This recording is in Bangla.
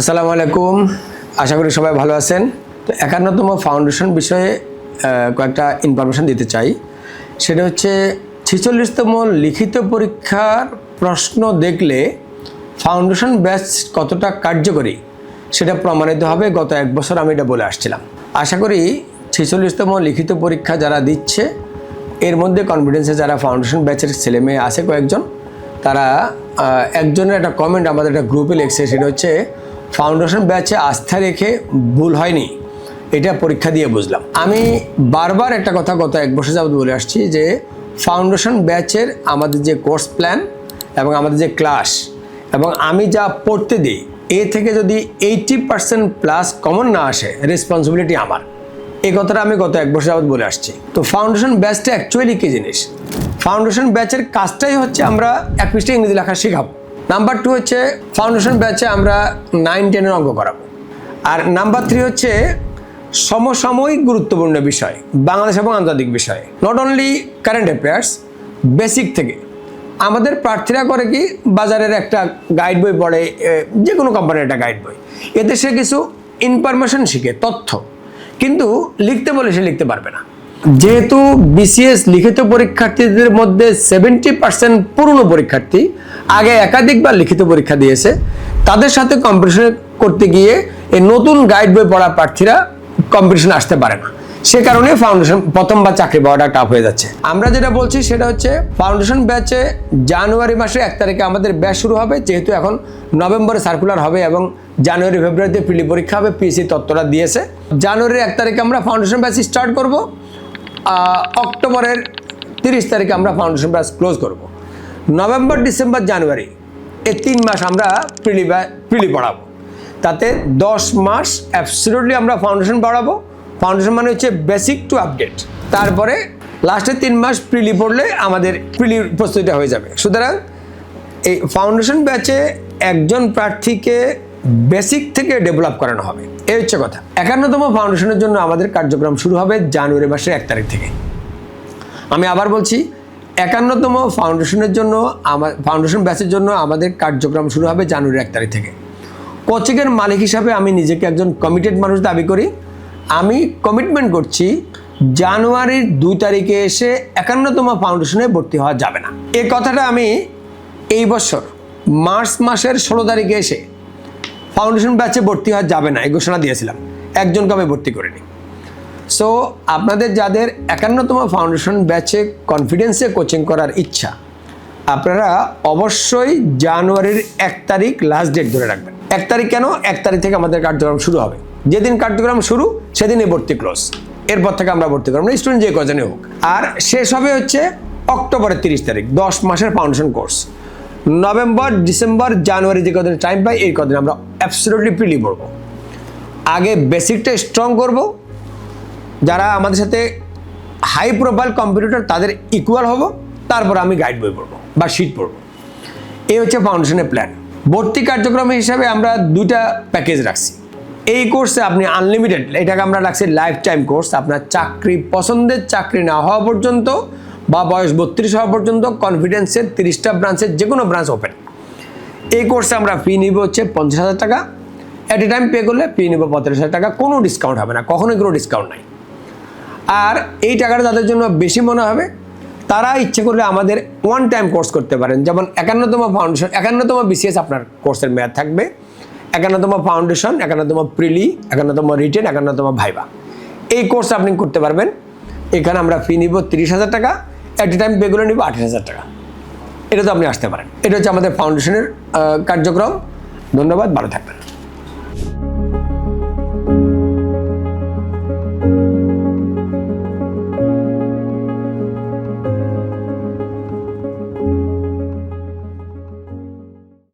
আসসালামু আলাইকুম। আশা করি সবাই ভালো আছেন। তো একান্নতম ফাউন্ডেশন বিষয়ে কয়েকটা ইনফরমেশন দিতে চাই। সেটা হচ্ছে, ছেচল্লিশতম লিখিত পরীক্ষার প্রশ্ন দেখলে ফাউন্ডেশন ব্যাচ কতটা কার্যকরী, সেটা প্রমাণিত হবে। গত এক বছর আমি এটা বলে আসছিলাম। আশা করি ছেচল্লিশতম লিখিত পরীক্ষা যারা দিচ্ছে, এর মধ্যে কনফিডেন্সে যারা ফাউন্ডেশন ব্যাচের ছেলে মেয়ে আছে কয়েকজন, তারা একজনের একটা কমেন্ট আমাদের একটা গ্রুপে লিখছে। সেটা হচ্ছে ফাউন্ডেশন ব্যাচে আস্থা রেখে ভুল হয়নি, এটা পরীক্ষা দিয়ে বুঝলাম। আমি বারবার একটা কথা গত এক বছর যাবত বলে আসছি যে ফাউন্ডেশন ব্যাচের আমাদের যে কোর্স প্ল্যান এবং আমাদের যে ক্লাস এবং আমি যা পড়তে দিই, এ থেকে যদি এইটি পার্সেন্ট প্লাস কমন না আসে রেসপন্সিবিলিটি আমার। এই কথাটা আমি গত এক বছর যাবত বলে আসছি। তো ফাউন্ডেশন ব্যাচটা অ্যাকচুয়ালি কী জিনিস? ফাউন্ডেশন ব্যাচের কাজটাই হচ্ছে আমরা এক ইংরেজি লেখা শেখাবো। নাম্বার টু হচ্ছে ফাউন্ডেশন ব্যাচে আমরা নাইন টেনের অঙ্ক করাবো। আর নাম্বার থ্রি হচ্ছে, সমসাময়িক গুরুত্বপূর্ণ বিষয়, বাংলাদেশ এবং আন্তর্জাতিক বিষয়। Not only current affairs basic থেকে। আমাদের প্রার্থীরা করে কি, বাজারের একটা গাইড বই পড়ে যে কোনো কোম্পানির একটা গাইড বই। এতে সে কিছু ইনফরমেশন শিখে, তথ্য। কিন্তু লিখতে বলে সে লিখতে পারবে না। যেহেতু বিসিএস লিখিত পরীক্ষার্থীদের মধ্যে সেভেন্টি পার্সেন্ট পুরনো পরীক্ষার্থী, আগে একাধিকবার লিখিত পরীক্ষা দিয়েছে, তাদের সাথে কম্পিটিশন করতে গিয়ে এই নতুন গাইড বই পড়া প্রার্থীরা কম্পিটিশন আসতে পারে না। সে কারণে ফাউন্ডেশন প্রথমবার চাকরি পাওয়াটা টাফ হয়ে যাচ্ছে। আমরা যেটা বলছি সেটা হচ্ছে ফাউন্ডেশন ব্যাচে জানুয়ারি মাসে এক তারিখে আমাদের ব্যাচ শুরু হবে, যেহেতু এখন নভেম্বরে সার্কুলার হবে এবং জানুয়ারি ফেব্রুয়ারিতে প্রিলি পরীক্ষা হবে পিএসসি তত্ত্বটা দিয়েছে। জানুয়ারির এক তারিখে আমরা ফাউন্ডেশন ব্যাচ স্টার্ট করব। অক্টোবরের তিরিশ তারিখে আমরা ফাউন্ডেশন ব্যাচ ক্লোজ করব। নভেম্বর, ডিসেম্বর, জানুয়ারি এই তিন মাস আমরা প্রিলি প্রিলি পড়াবো। তাতে দশ মাস অ্যাবসলিউটলি আমরা ফাউন্ডেশন পড়াবো। ফাউন্ডেশন মানে হচ্ছে বেসিক টু আপডেট তারপরে লাস্টের তিন মাস প্রিলি পড়লে আমাদের প্রিলির প্রস্তুতিটা হয়ে যাবে। সুতরাং এই ফাউন্ডেশন ব্যাচে একজন প্রার্থীকে বেসিক থেকে ডেভেলপ করানো হবে। এই হচ্ছে কথা। একান্নতম ফাউন্ডেশনের জন্য আমাদের কার্যক্রম শুরু হবে জানুয়ারি মাসের এক তারিখ থেকে। আমি আবার বলছি, একান্নতম ফাউন্ডেশনের জন্য আমার ফাউন্ডেশন ব্যাচের জন্য আমাদের কার্যক্রম শুরু হবে জানুয়ারি এক তারিখ থেকে। কোচিংয়ের মালিক হিসাবে আমি নিজেকে একজন কমিটেড মানুষ দাবি করি। আমি কমিটমেন্ট করছি, জানুয়ারির দুই তারিখে এসে একান্নতম ফাউন্ডেশনে ভর্তি হওয়া যাবে না। এ কথাটা আমি এই বছর মার্চ মাসের ষোলো তারিখে এসে ফাউন্ডেশন ব্যাচে ভর্তি হওয়া যাবে না, এই ঘোষণা দিয়েছিলাম। একজনকে আমি ভর্তি করিনি সো আপনাদের যাদের একান্নতম ফাউন্ডেশন ব্যাচে কনফিডেন্সে কোচিং করার ইচ্ছা, আপনারা অবশ্যই জানুয়ারির এক তারিখ লাস্ট ডেট ধরে রাখবেন। এক তারিখ কেন? এক তারিখ থেকে আমাদের কার্যক্রম শুরু হবে। যেদিন কার্যক্রম শুরু, সেদিনই ভর্তি ক্লোজ এরপর থেকে আমরা ভর্তি করব স্টুডেন্ট যে কজনে হোক। আর শেষ হবে হচ্ছে অক্টোবরের তিরিশ তারিখ, দশ মাসের foundation course November, December, January যে কদিন টাইম পাই, এই কদিন আমরা অ্যাবসলিউটলি প্রিলি পড়ব। আগে বেসিকটা স্ট্রং করব। যারা আমাদের সাথে হাই প্রোফাইল কম্পিউটার তাদের ইকুয়াল হব। তারপর আমি গাইড বই পড়ব বা শিট পড়ব। এই হচ্ছে ফাউন্ডেশনের প্ল্যান ভর্তি কার্যক্রম হিসাবে আমরা দুইটা প্যাকেজ রাখছি। এই কোর্সে আপনি আনলিমিটেড এটাকে আমরা রাখছি লাইফ টাইম কোর্স আপনার চাকরি পছন্দের চাকরি না হওয়া পর্যন্ত বা বয়স বত্রিশ হওয়া পর্যন্ত কনফিডেন্সের তিরিশটা ব্রাঞ্চের যে কোনো ব্রাঞ্চ ওপেন এই কোর্সে আমরা ফি নিব হচ্ছে পঞ্চাশ হাজার টাকা। অ্যাট এ টাইম পে করলে ফি নিব পঁয়ত্রিশ হাজার টাকা। কোনো ডিসকাউন্ট হবে না, কখনোই কোনো ডিসকাউন্ট নাই। আর এই টাকাটা তাদের জন্য বেশি মনে হবে। তারা ইচ্ছে করলে আমাদের ওয়ান টাইম কোর্স করতে পারেন। যেমন একান্নতম ফাউন্ডেশন একান্নতম বিসিএস আপনার কোর্সের মেয়াদ থাকবে। একান্নতম ফাউন্ডেশন একান্নতম প্রিলি একান্নতম রিটেন একান্নতম ভাইবা এই কোর্স আপনি করতে পারবেন। এখানে আমরা ফি নিব তিরিশ হাজার টাকা। অ্যাট এ টাইম বেগুলো নিব আঠাশ হাজার টাকা। এটা তো আপনি আসতে পারেন। এটা হচ্ছে আমাদের ফাউন্ডেশনের কার্যক্রম। ধন্যবাদ, ভালো থাকবেন।